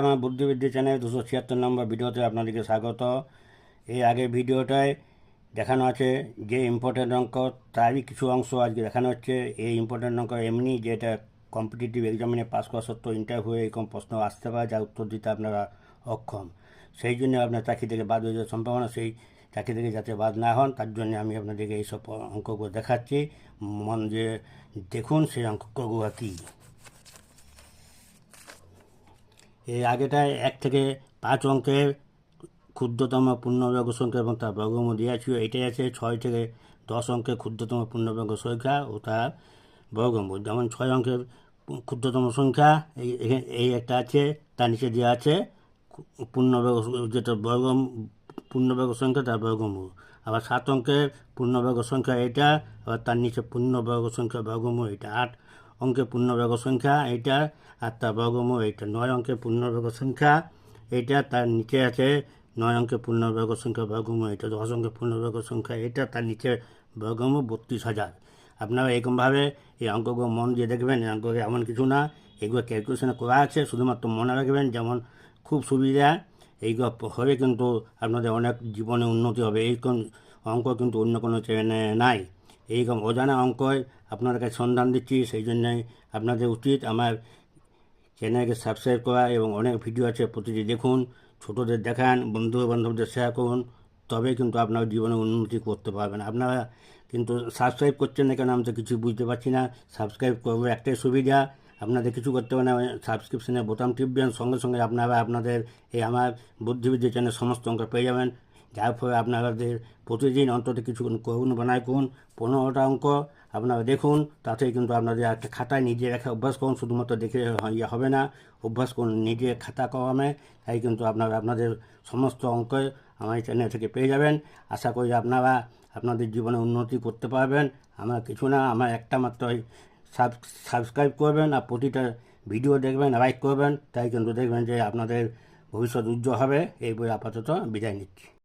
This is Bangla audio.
আমার বুদ্ধিবিদ্যা চ্যানেল দুশো ছিয়াত্তর নম্বর ভিডিওতে আপনাদেরকে স্বাগত। এই আগের ভিডিওটায় দেখানো আছে যে ইম্পর্টেন্ট অঙ্ক, তারই কিছু অংশ আজকে দেখানো হচ্ছে। এই ইম্পর্টেন্ট অঙ্ক এমনি যেটা কম্পিটিটিভ এক্সামিনে পাস করা সত্ত্বেও ইন্টারভিউ এরকম প্রশ্ন আসতে পারে, যার উত্তর দিতে আপনারা অক্ষম। সেই জন্য আপনার চাকরি থেকে বাদ হয়ে যাওয়ার সম্ভাবনা, সেই চাকরি থেকে যাতে বাদ না হন, তার জন্য আমি আপনাদেরকে এইসব অঙ্কগুলো দেখাচ্ছি। মন যে দেখুন সেই অঙ্কগুলো কী। এই আগেটায় এক থেকে পাঁচ অঙ্কের ক্ষুদ্রতম পূর্ণবর্গ সংখ্যা এবং তার বর্গমূল দেওয়া ছিল এটাই আছে ছয় থেকে দশ অঙ্কের ক্ষুদ্রতম পূর্ণবর্গ সংখ্যা ও তার বর্গমূল। যেমন ছয় অঙ্কের ক্ষুদ্রতম সংখ্যা, এই এই একটা আছে, তার নিচে দেওয়া আছে পূর্ণবর্গ যেটা বর্গ পূর্ণবর্গ সংখ্যা, তার বর্গমূল। আবার সাত অঙ্কের পূর্ণবর্গ সংখ্যা এটা আবার তার নিচে পূর্ণবর্গ সংখ্যা, বর্গমূল এটা আট। অঙ্কের পূর্ণবর্গ সংখ্যা, এইটা আর তার বর্গমূল এইটা। নয় অঙ্কের পূর্ণবর্গ সংখ্যা, এইটা তার নিচে আছে। নয় অঙ্কের পূর্ণবর্গ সংখ্যা, বর্গমূল এটা দশ অঙ্কের পূর্ণবর্গ সংখ্যা এটা তার নিচে বর্গমূল বত্রিশ হাজার। আপনারা এরকমভাবে এই অঙ্কগুলো মন দিয়ে দেখবেন, এই অঙ্কগুলো এমন কিছু না। এগুলো ক্যালকুলেশনে করা আছে, শুধুমাত্র মনে রাখবেন যেমন খুব সুবিধা। এইগুলো হবে কিন্তু আপনাদের অনেক জীবনে উন্নতি হবে। এইরকম অঙ্ক কিন্তু অন্য কোনো চ্যানেলে নাই। এইরকম অজানা অঙ্কয় আপনার কাছে সন্ধান দিচ্ছি, সেই জন্যই আপনাদের উচিত আমার চ্যানেলকে সাবস্ক্রাইব করা এবং অনেক ভিডিও আছে, প্রতিটি দেখুন, ছোটদের দেখান বন্ধু বান্ধবদের শেয়ার করুন তবে কিন্তু আপনার জীবনে উন্নতি করতে পারবেন। আপনারা কিন্তু সাবস্ক্রাইব করছেন না কেন আমি তো কিছু বুঝতে পারছি না। সাবস্ক্রাইব করব একটাই সুবিধা, আপনাদের কিছু করতে হবে না সাবস্ক্রিপশনের বোতাম টিপবেন, সঙ্গে সঙ্গে আপনারা আপনাদের এই আমার বুদ্ধিবিদ্যা চ্যানেল সমস্ত অঙ্ক পেয়ে যাবেন। যার ফলে আপনাদের প্রতিদিন অন্তত কিছু করুন, বানায় করুন, পনেরোটা অঙ্ক আপনারা দেখুন তাতে কিন্তু আপনাদের একটা খাতায় নিজে রেখে অভ্যাস করুন, শুধুমাত্র দেখে ইয়ে হবে না, অভ্যাস করুন নিজে খাতা কমে তাই কিন্তু আপনারা আপনাদের সমস্ত অঙ্ক আমার চ্যানেল থেকে পেয়ে যাবেন। আশা করি আপনারা আপনাদের জীবনে উন্নতি করতে পারবেন। আমার কিছু না, আমার একটা মাত্র সাব সাবস্ক্রাইব করবেন আর প্রতিটা ভিডিও দেখবেন লাইক করবেন, তাই কিন্তু দেখবেন যে আপনাদের ভবিষ্যৎ উজ্জ্বল হবে এই বই আপাতত বিদায় নিচ্ছি।